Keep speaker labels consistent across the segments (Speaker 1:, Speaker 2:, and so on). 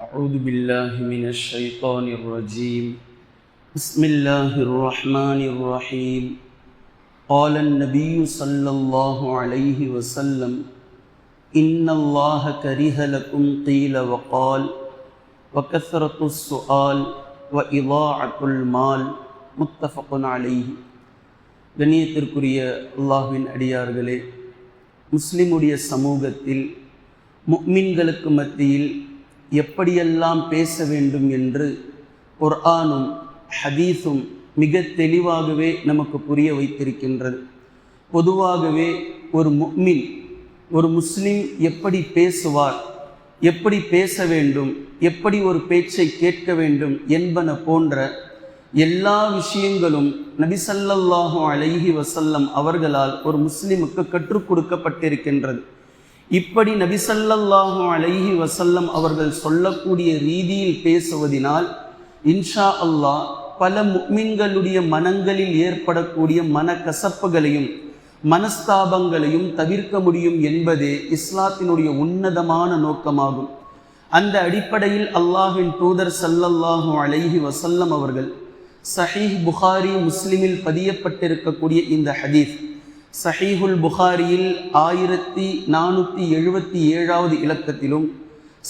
Speaker 1: أعوذ بالله من الشيطان الرجيم بسم الله الرحمن الرحيم قال النبي صلى الله عليه وسلم إن الله كره لكم قيل وقال وكثرة السؤال وإضاعة المال متفق عليه கண்ணியத்திற்குரிய அல்லாஹ்வின் அடியார்களே முஸ்லிமுடைய சமூகத்தில் முக்மின்களுக்கு மத்தியில் எப்படியெல்லாம் பேச வேண்டும் என்று குர்ஆனும் ஹதீஸும் மிக தெளிவாகவே நமக்கு புரிய வைத்திருக்கின்றது. பொதுவாகவே ஒரு முக்மின் ஒரு முஸ்லீம் எப்படி பேசுவார் எப்படி பேச வேண்டும் எப்படி ஒரு பேச்சை கேட்க வேண்டும் என்பன போன்ற எல்லா விஷயங்களும் நபிசல்லாஹு அலைஹி வசல்லம் அவர்களால் ஒரு முஸ்லீமுக்கு கற்றுக் கொடுக்கப்பட்டிருக்கின்றது. இப்படி நபிசல்லாஹு அலைஹி வசல்லம் அவர்கள் சொல்லக்கூடிய ரீதியில் பேசுவதினால் இன்ஷா அல்லாஹ் பல முக்மின்களுடைய மனங்களில் ஏற்படக்கூடிய மனக்கசப்புகளையும் மனஸ்தாபங்களையும் தவிர்க்க முடியும் என்பதே இஸ்லாத்தினுடைய உன்னதமான நோக்கமாகும். அந்த அடிப்படையில் அல்லாஹின் தூதர் சல்லல்லாஹு அலைஹி வசல்லம் அவர்கள் சஹீஹ் புகாரி முஸ்லிமில் பதியப்பட்டிருக்கக்கூடிய இந்த ஹதீஃப் சஹீஹுல் புகாரியில் ஆயிரத்தி நானூற்றி எழுபத்தி ஏழாவது இலக்கத்திலும்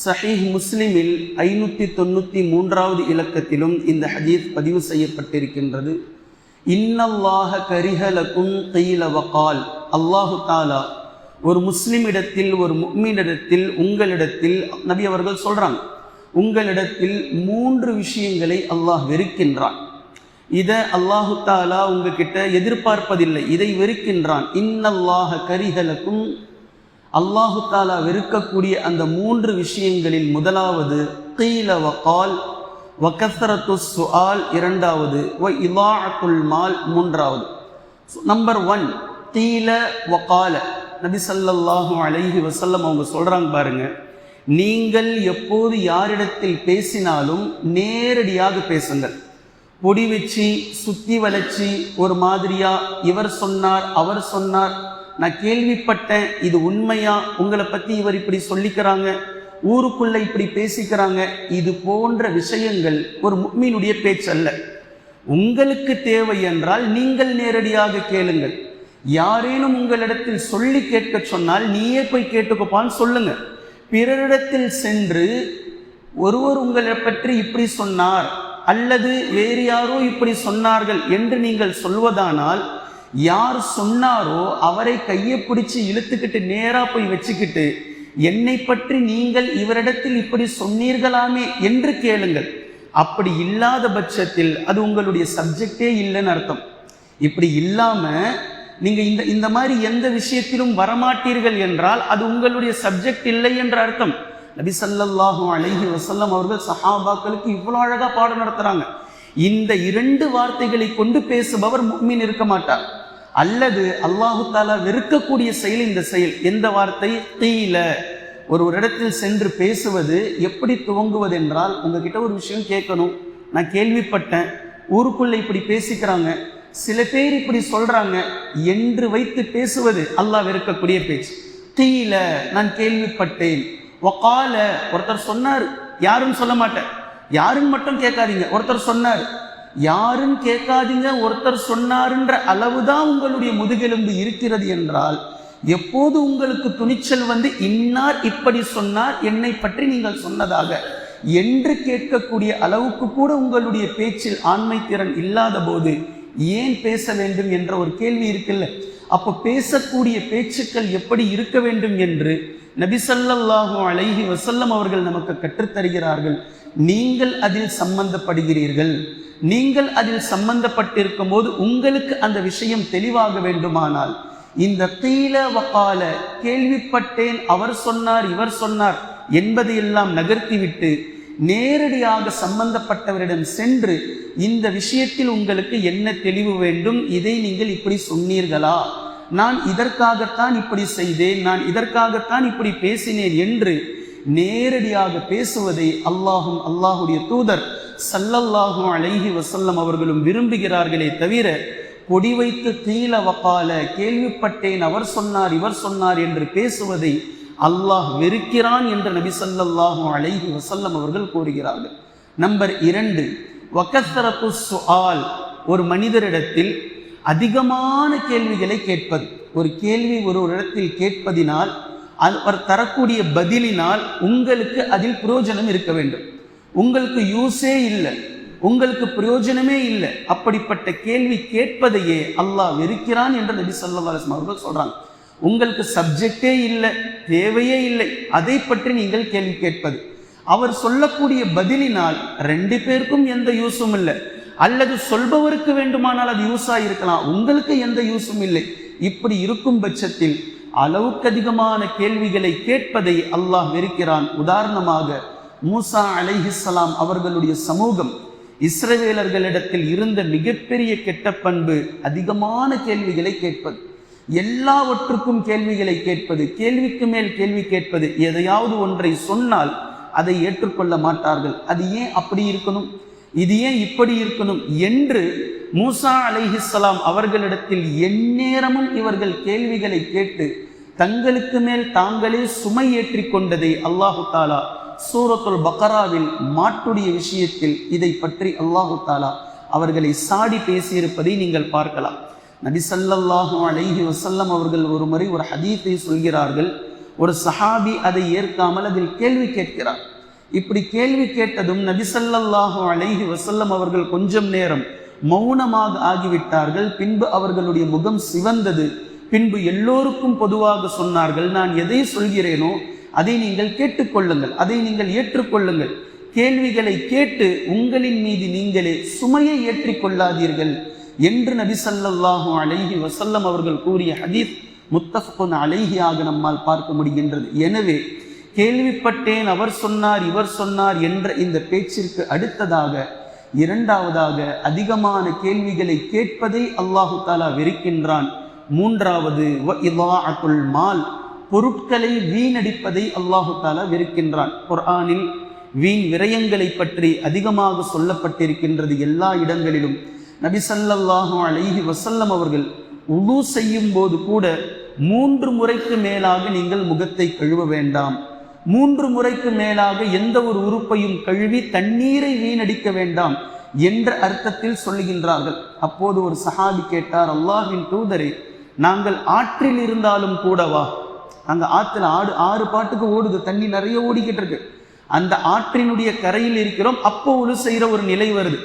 Speaker 1: சஹீஹ் முஸ்லிமில் ஐநூற்றி தொண்ணூற்றி மூன்றாவது இலக்கத்திலும் இந்த ஹதீஸ் பதிவு செய்யப்பட்டிருக்கின்றது. இன்னல்லாஹ கரிகலக்கும் கையில வகால். அல்லாஹு தாலா ஒரு முஸ்லிமிடத்தில் ஒரு முக்மீனிடத்தில் உங்களிடத்தில் நபி அவர்கள் சொல்கிறாங்க உங்களிடத்தில் மூன்று விஷயங்களை அல்லாஹ் வெறுக்கின்றான். இதை அல்லாஹு தாலா உங்ககிட்ட எதிர்பார்ப்பதில்லை. இதை வெறுக்கின்றான். இன்னல்லாஹ கரிகளுக்கும் அல்லாஹு தாலா வெறுக்கக்கூடிய அந்த மூன்று விஷயங்களில் முதலாவது கீல வகால் வக்கசரத்து சுஆல் இரண்டாவது வ இலாஅத்துல் மால் மூன்றாவது. நம்பர் ஒன் கீல வகால. நபி சல்லல்லாஹு அலைஹி வசல்லம் அவங்க சொல்கிறாங்க பாருங்க. நீங்கள் எப்போது யாரிடத்தில் பேசினாலும் நேரடியாக பேசுங்கள். பொடி வச்சு சுத்தி வளைச்சி ஒரு மாதிரியா இவர் சொன்னார் அவர் சொன்னார். நான் கேள்விப்பட்டேன் இது உண்மையா? உங்களை பத்தி இவர் இப்படி சொல்லிக்கிறாங்க ஊருக்குள்ள இப்படி பேசிக்கிறாங்க. இது போன்ற விஷயங்கள் ஒரு முக்மீனுடைய பேச்சல்ல. உங்களுக்கு தேவை என்றால் நீங்கள் நேரடியாக கேளுங்கள். யாரேனும் உங்களிடத்தில் சொல்லி கேட்க சொன்னால் நீயே போய் கேட்டுக்கோப்பான்னு சொல்லுங்க. பிறரிடத்தில் சென்று ஒருவர் உங்களை பற்றி இப்படி சொன்னார் அல்லது வேறு யாரோ இப்படி சொன்னார்கள் என்று நீங்கள் சொல்வதானால் யார் சொன்னாரோ அவரை கையை பிடிச்சி இழுத்துக்கிட்டு நேராக போய் வச்சுக்கிட்டு என்னை பற்றி நீங்கள் இவரிடத்தில் இப்படி சொன்னீர்களாமே? என்று கேளுங்கள். அப்படி இல்லாத பட்சத்தில் அது உங்களுடைய சப்ஜெக்டே இல்லைன்னு அர்த்தம். இப்படி இல்லாம நீங்க இந்த இந்த மாதிரி எந்த விஷயத்திலும் வரமாட்டீர்கள் என்றால் அது உங்களுடைய சப்ஜெக்ட் இல்லை என்ற அர்த்தம். நபி சல்லல்லாஹு வசல்லம் அவர்கள் சஹாபாக்களுக்கு இவ்வளோ அழகாக பாடம் நடத்துகிறாங்க இந்த இரண்டு வார்த்தைகளை கொண்டு பேசுபவர் முக்மீன் இருக்க மாட்டார். அல்லது அல்லாஹு தாலா வெறுக்கக்கூடிய செயல் இந்த செயல். எந்த வார்த்தை? தீல. ஒரு ஒரு இடத்தில் சென்று பேசுவது எப்படி துவங்குவது என்றால் உங்ககிட்ட ஒரு விஷயம் கேட்கணும். நான் கேள்விப்பட்டேன். ஊருக்குள்ளே இப்படி பேசிக்கிறாங்க. சில பேர் இப்படி சொல்றாங்க. என்று வைத்து பேசுவது அல்லாஹ் வெறுக்கக்கூடிய பேச்சு. தீல. நான் கேள்விப்பட்டேன். ஒக்கால ஒருத்தர் சொன்னார் யாருன்னு சொல்ல மாட்டேன். யாருன்னு மட்டும் கேட்காதீங்க ஒருத்தர் சொன்னார். யாருன்னு கேட்காதீங்க ஒருத்தர் சொன்னாருன்ற அளவுதான் உங்களுடைய முதுகெலும்பு இருக்கிறது என்றால் எப்போது உங்களுக்கு துணிச்சல் வந்து இன்னார் இப்படி சொன்னார் என்னை பற்றி நீங்கள் சொன்னதாக என்று கேட்கக்கூடிய அளவுக்கு கூட உங்களுடைய பேச்சில் ஆண்மை திறன் இல்லாத போது ஏன் பேச வேண்டும் என்ற ஒரு கேள்வி இருக்குல்ல? அப்போ பேசக்கூடிய பேச்சுக்கள் எப்படி இருக்க வேண்டும் என்று நபிசல்லாஹு அலைஹி வசல்லம் அவர்கள் நமக்கு கற்றுத்தருகிறார்கள். நீங்கள் அதில் சம்பந்தப்படுகிறீர்கள். நீங்கள் அதில் சம்பந்தப்பட்டிருக்கும் போது உங்களுக்கு அந்த விஷயம் தெளிவாக வேண்டுமானால் இந்த தீல வக்கால கேள்விப்பட்டேன் அவர் சொன்னார் இவர் சொன்னார் என்பதையெல்லாம் நகர்த்திவிட்டு நேரடியாக சம்பந்தப்பட்டவரிடம் சென்று இந்த விஷயத்தில் உங்களுக்கு என்ன தெளிவு வேண்டும்? இதை நீங்கள் இப்படி சொன்னீர்களா? நான் இதற்காகத்தான் இப்படி செய்தேன் நான் இதற்காகத்தான் இப்படி பேசினேன் என்று நேரடியாக பேசுவதை அல்லாஹும் அல்லாஹுடைய தூதர் சல்லல்லாஹும் அழகி வசல்லம் அவர்களும் விரும்புகிறார்களே தவிர கொடி வைத்து தீல வக்கால கேள்விப்பட்டேன் அவர் சொன்னார் இவர் சொன்னார் என்று பேசுவதை அல்லாஹ் வெறுக்கிறான் என்று நபி சல்லல்லாஹும் அழகி வசல்லம் அவர்கள் கூறுகிறார்கள். நம்பர் இரண்டு வக்கஸ்தரத்து சுஆல் ஒரு மனிதரிடத்தில் அதிகமான கேள்விகளை கேட்பது. ஒரு கேள்வி ஒரு ஒரு இடத்தில் கேட்பதினால் அவர் தரக்கூடிய பதிலினால் உங்களுக்கு அதில் பிரயோஜனம் இருக்க வேண்டும். உங்களுக்கு யூஸே இல்லை. உங்களுக்கு பிரயோஜனமே இல்லை. அப்படிப்பட்ட கேள்வி கேட்பதையே அல்லாஹ் வெறுக்கிறான் என்று நபி ஸல்லல்லாஹு அலைஹி அவர்கள் சொல்றாங்க. உங்களுக்கு சப்ஜெக்டே இல்லை தேவையே இல்லை. அதை பற்றி நீங்கள் கேள்வி கேட்பது. அவர் சொல்லக்கூடிய பதிலினால் ரெண்டு பேருக்கும் எந்த யூஸும் இல்லை. அல்லது சொல்பவருக்கு வேண்டுமானால் அது யூஸாக இருக்கலாம் உங்களுக்கு எந்த யூஸும் இல்லை. இப்படி இருக்கும் பட்சத்தில் அளவுக்கு அதிகமான கேள்விகளை கேட்பதை அல்லாஹ் வெறுக்கிறான். உதாரணமாக மூசா அலைஹிஸ்லாம் அவர்களுடைய சமூகம் இஸ்ரவேலர்களிடத்தில் இருந்த மிகப்பெரிய கெட்ட பண்பு அதிகமான கேள்விகளை கேட்பது. எல்லாவற்றுக்கும் கேள்விகளை கேட்பது கேள்விக்கு மேல் கேள்வி கேட்பது எதையாவது ஒன்றை சொன்னால் அதை ஏற்றுக்கொள்ள மாட்டார்கள். அது ஏன் அப்படி இருக்கணும்? இது ஏன் இப்படி இருக்கணும்? என்று மூசா அலைஹிஸ்லாம் அவர்களிடத்தில் எந்நேரமும் இவர்கள் கேள்விகளை கேட்டு தங்களுக்கு மேல் தாங்களே சுமை ஏற்றி கொண்டதை அல்லாஹு தாலா சூரத்துல் பக்கராவில் மாட்டுடைய விஷயத்தில் இதை பற்றி அல்லாஹு தாலா அவர்களை சாடி பேசியிருப்பதை நீங்கள் பார்க்கலாம். நபி ஸல்லல்லாஹு அலைஹி வசல்லம் அவர்கள் ஒரு முறை ஒரு ஹதீத்தை சொல்கிறார்கள். ஒரு சஹாபி அதை ஏற்காமல் அதில் கேள்வி கேட்கிறார். இப்படி கேள்வி கேட்டதும் நபிசல்லாஹு அலைஹி வசல்லம் அவர்கள் கொஞ்சம் நேரம் மௌனமாக ஆகிவிட்டார்கள். பின்பு அவர்களுடைய முகம் சிவந்தது. பின்பு எல்லோருக்கும் பொதுவாக சொன்னார்கள் நான் எதை சொல்கிறேனோ அதை நீங்கள் கேட்டுக்கொள்ளுங்கள் அதை நீங்கள் ஏற்றுக்கொள்ளுங்கள். கேள்விகளை கேட்டு உங்களின் மீது நீங்களே சுமையை ஏற்றிக்கொள்ளாதீர்கள் என்று நபி ஸல்லல்லாஹு அலைஹி வசல்லம் அவர்கள் கூறிய ஹதீஸ் முத்தஃபுன் அலைகியாக நம்மால் பார்க்க முடிகின்றது. எனவே கேள்விப்பட்டேன் அவர் சொன்னார் இவர் சொன்னார் என்ற இந்த பேச்சிற்கு அடுத்ததாக இரண்டாவதாக அதிகமான கேள்விகளை கேட்பதை அல்லாஹு தாலா வெறுக்கின்றான். மூன்றாவது வ மால் பொருட்களை வீணடிப்பதை அல்லாஹு தாலா வெறுக்கின்றான். குர்ஆனில் வீண் விரயங்களை பற்றி அதிகமாக சொல்லப்பட்டிருக்கின்றது எல்லா இடங்களிலும். நபி ஸல்லல்லாஹு அலைஹி வசல்லம் அவர்கள் உழு செய்யும் போது கூட மூன்று முறைக்கு மேலாக நீங்கள் முகத்தை கழுவ வேண்டாம். மூன்று முறைக்கு மேலாக எந்த ஒரு உறுப்பையும் கழுவி தண்ணீரை வீணடிக்க வேண்டாம் என்ற அர்த்தத்தில் சொல்லுகின்றார்கள். அப்போது ஒரு சஹாபி கேட்டார் அல்லாஹின் தூதரே நாங்கள் ஆற்றில் இருந்தாலும் கூடவா அங்க ஆற்றுல ஆடு ஆறு பாட்டுக்கு ஓடுது தண்ணி நிறைய ஓடிக்கிட்டு இருக்கு. அந்த ஆற்றினுடைய கரையில் இருக்கிறோம் அப்போ உழு செய்கிற ஒரு நிலை வருது.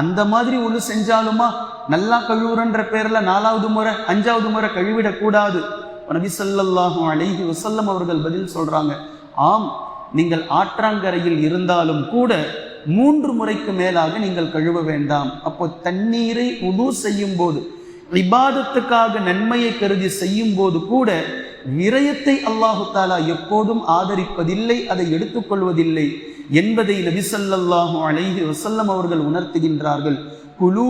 Speaker 1: அந்த மாதிரி ஒன்று செஞ்சாலுமா நல்லா கழுவுறன்ற பேரில் நாலாவது முறை அஞ்சாவது முறை கழுவிடக்கூடாது. நபி சொல்லல்லாஹும் அழகி வசல்லம் அவர்கள் பதில் சொல்கிறாங்க ஆம் நீங்கள் ஆற்றாங்கரையில் இருந்தாலும் கூட மூன்று முறைக்கு மேலாக நீங்கள் கழுவ வேண்டாம். அப்போ தண்ணீரை உது செய்யும் போது இபாதத்துக்காக நன்மையை கருதி செய்யும் போது கூட விரயத்தை அல்லாஹு தாலா எப்போதும் ஆதரிப்பதில்லை அதை எடுத்துக்கொள்வதில்லை. என்பதை நபி ஸல்லல்லாஹு அலைஹி வசல்லம் அவர்கள் உணர்த்துகின்றார்கள். குலு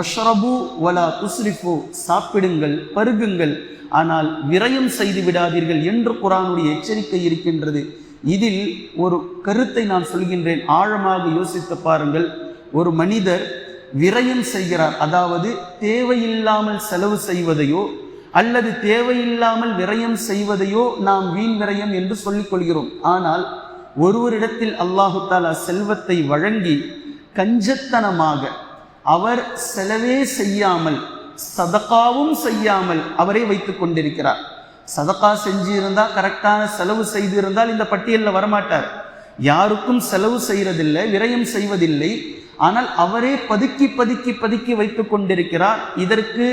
Speaker 1: ஒஷ்ரபு வலா துஸ்ரிஃபு. சாப்பிடுங்கள் பருகுங்கள். ஆனால் விரயம் செய்து விடாதீர்கள் என்று குரானுடைய எச்சரிக்கை இருக்கின்றது. இதில் ஒரு கருத்தை நான் சொல்கின்றேன். ஆழமாக யோசித்து பாருங்கள். ஒரு மனிதர் விரயம் செய்கிறார். அதாவது தேவையில்லாமல் செலவு செய்வதையோ அல்லது தேவையில்லாமல் விரயம் செய்வதையோ நாம் வீண் விரயம் என்று சொல்லிக் கொள்கிறோம். ஆனால் ஒருவரிடத்தில் அல்லாஹு தாலா செல்வத்தை வழங்கி கஞ்சத்தனமாக அவர் செலவே செய்யாமல் சதக்காவும் செய்யாமல் அவரே வைத்துக் கொண்டிருக்கிறார். சதக்கா செஞ்சு கரெக்டான செலவு செய்து இருந்தால் இந்த பட்டியலில் வரமாட்டார். யாருக்கும் செலவு செய்யறதில்லை விரயம் செய்வதில்லை. ஆனால் அவரே பதுக்கி பதுக்கி பதுக்கி வைத்துக் கொண்டிருக்கிறார். இதற்கு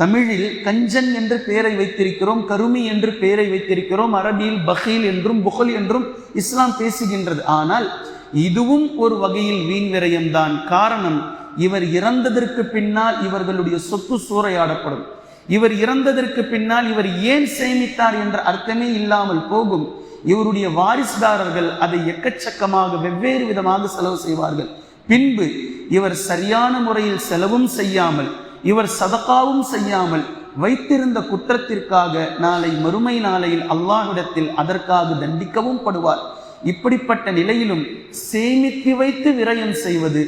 Speaker 1: தமிழில் கஞ்சன் என்று பெயரை வைத்திருக்கிறோம் கருமி என்று பெயரை வைத்திருக்கிறோம் அரபியில் பஹீல் என்றும் புகல் என்றும் இஸ்லாம் பேசுகின்றது. ஆனால் இதுவும் ஒரு வகையில் வீண் விரயம்தான். காரணம் இவர் இறந்ததற்கு பின்னால் இவர்களுடைய சொத்து சூறையாடப்படும். இவர் இறந்ததற்கு பின்னால் இவர் ஏன் சேமித்தார் என்ற அர்த்தமே இல்லாமல் போகும். இவருடைய வாரிசுதாரர்கள் அதை எக்கச்சக்கமாக வெவ்வேறு விதமாக செலவு செய்வார்கள். பின்பு இவர் சரியான முறையில் செலவும் செய்யாமல் இவர் சதகாவும் செய்யாமல் வைத்திருந்த குற்றத்திற்காக நாளை மறுமை நாளையில் அல்லாஹ்விடத்தில் அதற்காக தண்டிக்கவும் படுவார். இப்படிப்பட்ட நிலையிலும் சேமித்து வைத்து விரயம் செய்வது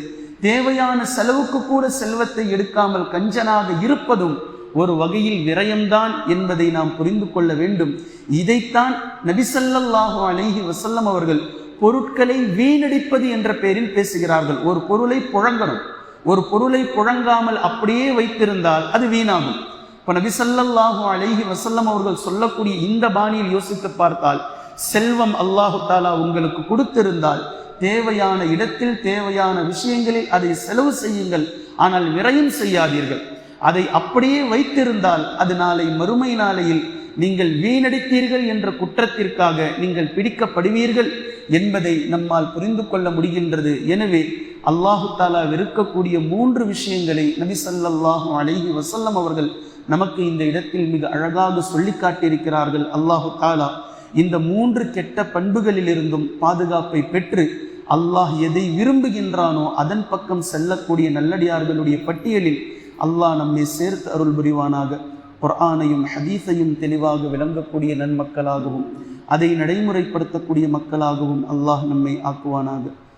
Speaker 1: தேவையான செலவுக்கு கூட செல்வத்தை எடுக்காமல் கஞ்சனாக இருப்பதும் ஒரு வகையில் விரயம்தான் என்பதை நாம் புரிந்து கொள்ள வேண்டும். இதைத்தான் நபிசல்லாஹு அலைஹி வசல்லம் அவர்கள் பொருட்களை வீணடிப்பது என்ற பெயரில் பேசுகிறார்கள். ஒரு பொருளை புழங்கணும். ஒரு பொருளை புழங்காமல் அப்படியே வைத்திருந்தால் அது வீணாகும். இப்போ நபிசல்லாஹு அழகி வசல்லம் அவர்கள் சொல்லக்கூடிய இந்த பாணியில் யோசித்து பார்த்தால் செல்வம் அல்லாஹு தாலா உங்களுக்கு கொடுத்திருந்தால் தேவையான இடத்தில் தேவையான விஷயங்களில் அதை செலவு செய்யுங்கள் ஆனால் விரையும் செய்யாதீர்கள். அதை அப்படியே வைத்திருந்தால் அது நாளை மறுமை நாளையில் நீங்கள் வீணடித்தீர்கள் என்ற குற்றத்திற்காக நீங்கள் பிடிக்கப்படுவீர்கள் என்பதை நம்மால் புரிந்து கொள்ள முடிகின்றது. எனவே அல்லாஹு தாலா விருக்கக்கூடிய மூன்று விஷயங்களை நபி சல்லாஹூ அலைஹி வசல்லம் அவர்கள் நமக்கு இந்த இடத்தில் மிக அழகாக சொல்லி காட்டியிருக்கிறார்கள். அல்லாஹு தாலா இந்த மூன்று கெட்ட பண்புகளிலிருந்தும் பாதுகாப்பை பெற்று அல்லாஹ் எதை விரும்புகின்றானோ அதன் பக்கம் செல்லக்கூடிய நல்லடியார்களுடைய பட்டியலில் அல்லாஹ் நம்மை சேர்த்து அருள் புரிவானாக. குர்ஆனையும் ஹதீஸையும் தெளிவாக விளங்கக்கூடிய நன்மக்களாகவும் அதை நடைமுறைப்படுத்தக்கூடிய மக்களாகவும் அல்லாஹ் நம்மை ஆக்குவானாக.